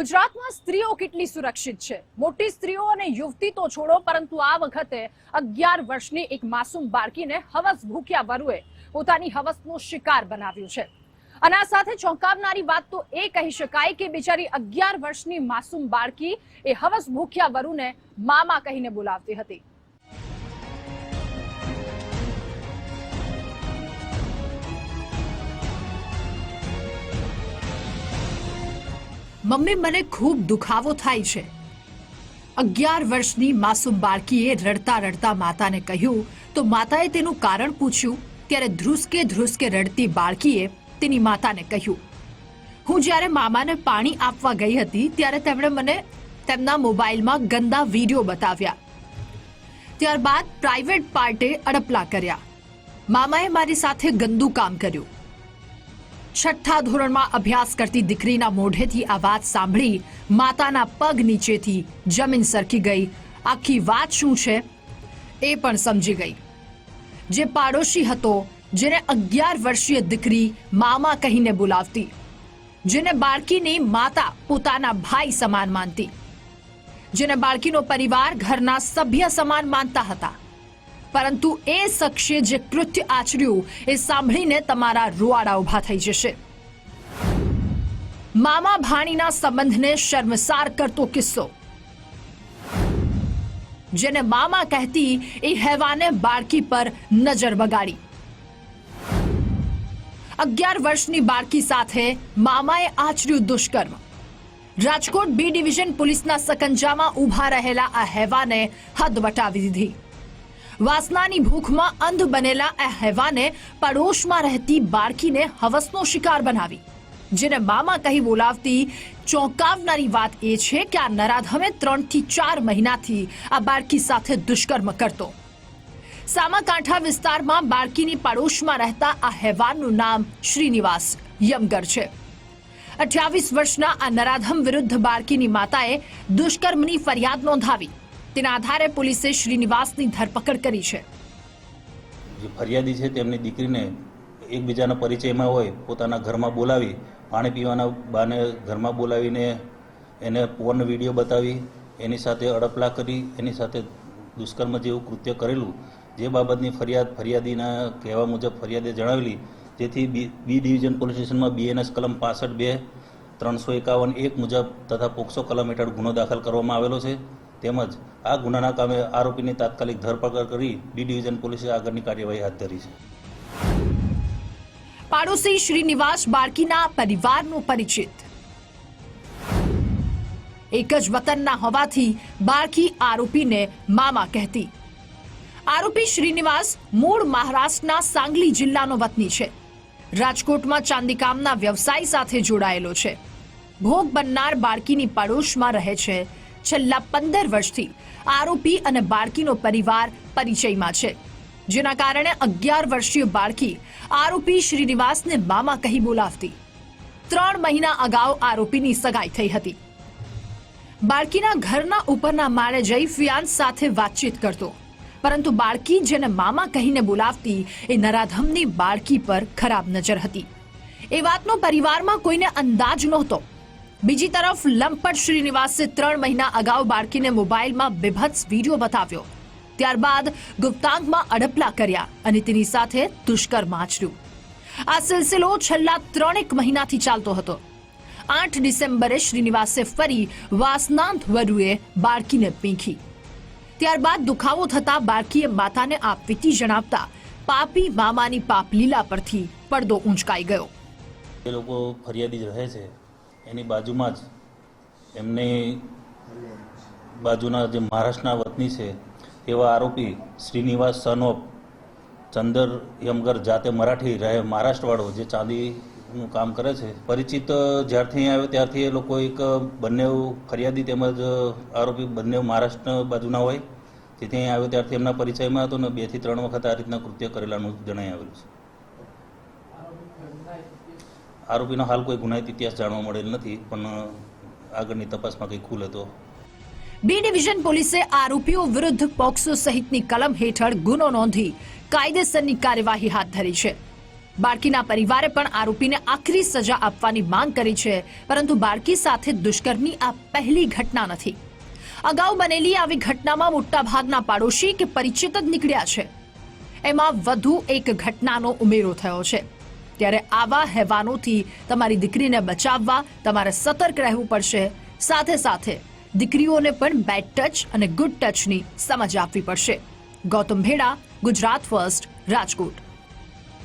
ગુજરાતમાં સ્ત્રીઓ કેટલી સુરક્ષિત છે? મોટી સ્ત્રીઓ અને યુવતી તો છોડો, પરંતુ આ વખતે અગિયાર વર્ષની એક માસૂમ બાળકીને હવસ ભૂખ્યા વરુએ પોતાની હવસનો શિકાર બનાવ્યું છે. અને આ સાથે ચોંકાવનારી વાત તો એ કહી શકાય કે બિચારી અગિયાર વર્ષની માસૂમ બાળકી એ હવસ ભૂખ્યા વરુને મામા કહીને બોલાવતી હતી. મમ્મી મને ખૂબ દુખાવો થાય છે. અગિયાર વર્ષની માસૂમ બાળકીએ રડતા રડતા માતાને કહ્યું, તો માતાએ તેનું કારણ પૂછ્યું? ત્યારે ધ્રુસકે ધ્રુસકે રડતી બાળકીએ તેની માતાને કહ્યું, હું જ્યારે મામાને પાણી આપવા ગઈ હતી, ત્યારે તેમણે મને તેમના મોબાઈલમાં ગંદા વીડિયો બતાવ્યા. ત્યારબાદ પ્રાઇવેટ પાર્ટે અડપલા કર્યા. મામાએ મારી સાથે ગંદુ કામ કર્યું. છઠ્ઠા ધોરણમાં અભ્યાસ કરતી દીકરીના મોઢેથી આ વાત સાંભળી માતાના પગ નીચેથી જમીન સરકી ગઈ. આખી વાત શું છે? એ પણ સમજી ગઈ. જે પાડોશી હતો, જેને અગિયાર વર્ષીય દીકરી મામા કહીને બોલાવતી, જેને બાળકીની માતા પોતાના ભાઈ સમાન માનતી, જેને બાળકીનો પરિવાર ઘરના સભ્ય સમાન માનતા હતા. પરંતુ એ શખ્સે જે કૃત્ય આચર્યું એ સાંભળીને તમારા રૂવાડા ઊભા થઈ જશે. મામા ભાણીના સંબંધને શર્મસાર કરતો કિસ્સો. જેને મામા કહેતી એ હેવાને બાળકી પર નજર બગાડી. અગિયાર વર્ષની બાળકી સાથે મામાએ આચર્યું દુષ્કર્મ. રાજકોટ બી ડિવિઝન પોલીસના સકંજામાં ઊભા રહેલા આ હેવાને હદ વટાવી દીધી. વાસનાની ભૂખમાં અંધ બનેલા આ હેવાને પડોશમાં રહેતી બાળકીને હવસનો શિકાર બનાવી. જેને મામા કહી બોલાવતી ચોંકાવનારી વાત એ છે કે આ નરાધમે ત્રણથી ચાર મહિનાથી આ બાળકી સાથે દુષ્કર્મ કરતો. સામાકાંઠા વિસ્તારમાં બાળકીની પડોશમાં રહેતા આ હેવાનનું નામ શ્રીનિવાસ યમગર છે. અઠ્યાવીસ વર્ષના આ નરાધમ વિરુદ્ધ બાળકીની માતાએ દુષ્કર્મની ફરિયાદ નોંધાવી. તેના આધારે પોલીસે શ્રીનિવાસની ધરપકડ કરી છે. જે ફરિયાદી છે તેમની દીકરીને એકબીજાના પરિચયમાં હોય, પોતાના ઘરમાં બોલાવી, પાણી પીવાના બાને ઘરમાં બોલાવીને એને પોર્ન વીડિયો બતાવી, એની સાથે અડપલા કરી, એની સાથે દુષ્કર્મ જેવું કૃત્ય કરેલું, જે બાબતની ફરિયાદ, ફરિયાદીના કહેવા મુજબ ફરિયાદે જણાવેલી, જેથી બી ડિવિઝન પોલીસ સ્ટેશનમાં બીએનએસ કલમ પાસઠ બે, ત્રણસો એકાવન એક મુજબ તથા પોક્સો કલમ હેઠળ ગુનો દાખલ કરવામાં આવેલો છે. તેમજ આ ગુનાના કામે આરોપીની તાત્કાલિક ધરપકડ કરી ડી ડિવિઝન પોલીસે આગળની કાર્યવાહી હાથ ધરી છે. પાડોશી શ્રીનિવાસ બાળકીના પરિવારનો પરિચિત. એક જ વતનના હોવાથી બાળકી આરોપીને મામા કહેતી. આરોપી શ્રીનિવાસ મૂળ મહારાષ્ટ્રના સાંગલી જિલ્લાનો વતની છે. રાજકોટમાં ચાંદીકામના વ્યવસાય સાથે જોડાયેલો છે. ભોગ બનનાર બાળકીની પડોશમાં રહે છે છેલ્લા પંદર વર્ષથી આરોપી અને બાળકીનો પરિવાર પરિચયમાં છે. જેના કારણે અગિયાર વર્ષીય બાળકી આરોપી શ્રીનિવાસને મામા કહી બોલાવતી. ત્રણ મહિના અગાઉ આરોપીની સગાઈ થઈ હતી. બાળકીના ઘરના ઉપરના માળે જઈ ફિયાન્સ સાથે વાતચીત કરતો. પરંતુ બાળકી જેને મામા કહીને બોલાવતી એ નરાધમની બાળકી પર ખરાબ નજર હતી. એ વાતનો પરિવારમાં કોઈને અંદાજ નહોતો. બીજી તરફ લંપટ શ્રીનિવાસે ત્રણ મહિના અગાઉ બાળકીને મોબાઈલમાં બેભત્સ વીડિયો બતાવ્યો. ત્યારબાદ ગુપ્તાંગમાં અડપલા કર્યા અને તેની સાથે દુષ્કર્મ આચર્યું આ સિલસિલો છેલ્લા ત્રણેક મહિનાથી ચાલતો હતો. આઠ ડિસેમ્બરે શ્રીનિવાસે ફરી વાસનાંત વરુએ બાળકીને પીંખી. ત્યારબાદ દુખાવો થતા બાળકીએ માતાને આપવીતી જણાવતા પાપી મામાની પાપલીલા પરથી પડદો ઊંચકાઈ ગયો. એ લોકો ફરિયાદી રહે છે. એની બાજુમાં જ એમની બાજુના જે મહારાષ્ટ્રના વતની છે તેવા આરોપી શ્રીનિવાસ સનોપ ચંદર યમગર જાતે મરાઠી રહે, મહારાષ્ટ્રવાળો જે ચાંદીનું કામ કરે છે. પરિચિત જ્યારથી આવ્યો ત્યારથી એ લોકો એક બંને ફરિયાદી તેમજ આરોપી બંને મહારાષ્ટ્ર બાજુના હોય. તેથી અહીં આવ્યો ત્યારથી એમના પરિચયમાં હતો ને બેથી ત્રણ વખત આ રીતના કૃત્ય કરેલાનું જણાઈ આવેલું છે. આરોપીનો હાલ કોઈ ગુનાહિત ઇતિહાસ જાણવા મળેલ નથી, પણ આગળની તપાસમાં કંઈ ખુલે તો બી ડિવિઝન પોલીસે આરોપીઓ વિરુદ્ધ પોક્સો સહિતની કલમ હેઠળ ગુનો નોંધી કાયદેસરની કાર્યવાહી હાથ ધરી છે. બાળકીના પરિવારે પણ આરોપીને આખરી સજા આપવાની માંગ કરી છે, પરંતુ બાળકી સાથે દુષ્કર્મની આ પહેલી ઘટના નથી. અગાઉ બનેલી આવી ઘટનામાં મોટાભાગના પાડોશી કે પરિચિત જ નીકળ્યા છે. એમાં વધુ એક ઘટનાનો ઉમેરો થયો છે. ત્યારે આવા હેવાનોથી તમારી દીકરીને બચાવવા તમારે સતર્ક રહેવું પડશે. સાથે સાથે દીકરીઓને પણ બેડ ટચ અને ગુડ ટચની સમજ આપવી પડશે. ગૌતમ ભેડા, ગુજરાત ફર્સ્ટ રાજકોટ.